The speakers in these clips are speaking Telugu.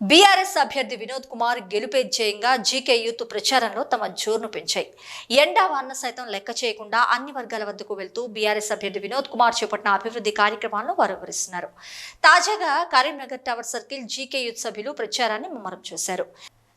బీఆర్ఎస్ అభ్యర్థి వినోద్ కుమార్ గెలుపే జయంగా జీకే యూత్ ప్రచారంలో తమ జోరును పెంచాయి. ఎండా వాన సైతం లెక్క చేయకుండా అన్ని వర్గాల వద్దకు వెళ్తూ బీఆర్ఎస్ అభ్యర్థి వినోద్ కుమార్ చేపట్టిన అభివృద్ధి కార్యక్రమాలను వారు వివరిస్తున్నారు తాజాగా Karimnagar tower circle GK youth సభ్యులు ప్రచారాన్ని ముమ్మరం చేశారు.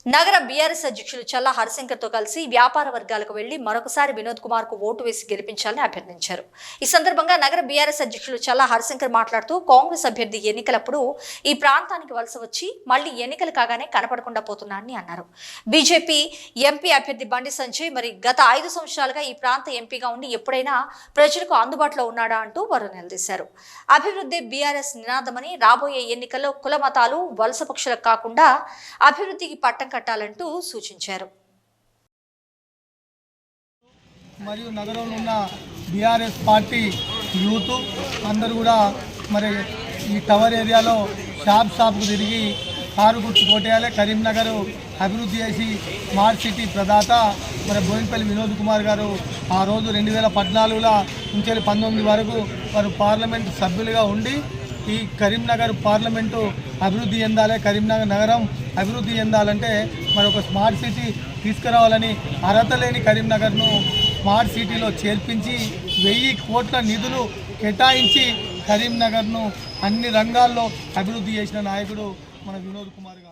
నగర బీఆర్ఎస్ అధ్యక్షులు చల్లా హరిశంకర్తో కలిసి వ్యాపార వర్గాలకు వెళ్ళి మరొకసారి వినోద్ కుమార్కు ఓటు వేసి గెలిపించాలని అభ్యర్థించారు. ఈ సందర్భంగా నగర బీఆర్ఎస్ అధ్యక్షులు చల్లా హరిశంకర్ మాట్లాడుతూ కాంగ్రెస్ అభ్యర్థి ఎన్నికలప్పుడు ఈ ప్రాంతానికి వలస వచ్చి మళ్ళీ ఎన్నికలు కాగానే కనపడకుండా పోతున్నారని అన్నారు. బీజేపీ ఎంపీ అభ్యర్థి బండి సంజయ్ మరి గత ఐదు సంవత్సరాలుగా ఈ ప్రాంత ఎంపీగా ఉండి ఎప్పుడైనా ప్రజలకు అందుబాటులో ఉన్నాడా అంటూ వారు నిలదీశారు. అభివృద్ధి బీఆర్ఎస్ నినాదమని రాబోయే ఎన్నికల్లో కుల మతాలు వలస పక్షులకు కాకుండా అభివృద్ధికి పట్టం కట్టాలంటూ సూచించారు. మరియు నగరంలో ఉన్న బీఆర్ఎస్ పార్టీ యూత్ అందరూ కూడా మరి ఈ టవర్ ఏరియాలో షాప్ షాప్కు తిరిగి కారు గుర్తు కొట్టేయాలి. కరీంనగర్ అభివృద్ధి చేసి స్మార్ట్ సిటీ ప్రదాత మరి బోయినపల్లి వినోద్ కుమార్ గారు ఆ రోజు రెండు వేల పద్నాలుగులో నుంచి పంతొమ్మిది వరకు వారు పార్లమెంట్ సభ్యులుగా ఉండి ఈ కరీంనగర్ పార్లమెంటు అభివృద్ధి చెందాలి కరీంనగర్ నగరం అభివృద్ధి చెందాలంటే మరి ఒక స్మార్ట్ సిటీ తీసుకురావాలని అర్హత లేని కరీంనగర్ను స్మార్ట్ సిటీలో చేర్పించి వెయ్యి కోట్ల నిధులు కేటాయించి కరీంనగర్ను అన్ని రంగాల్లో అభివృద్ధి చేసిన నాయకుడు మన వినోద్ కుమార్ గారు.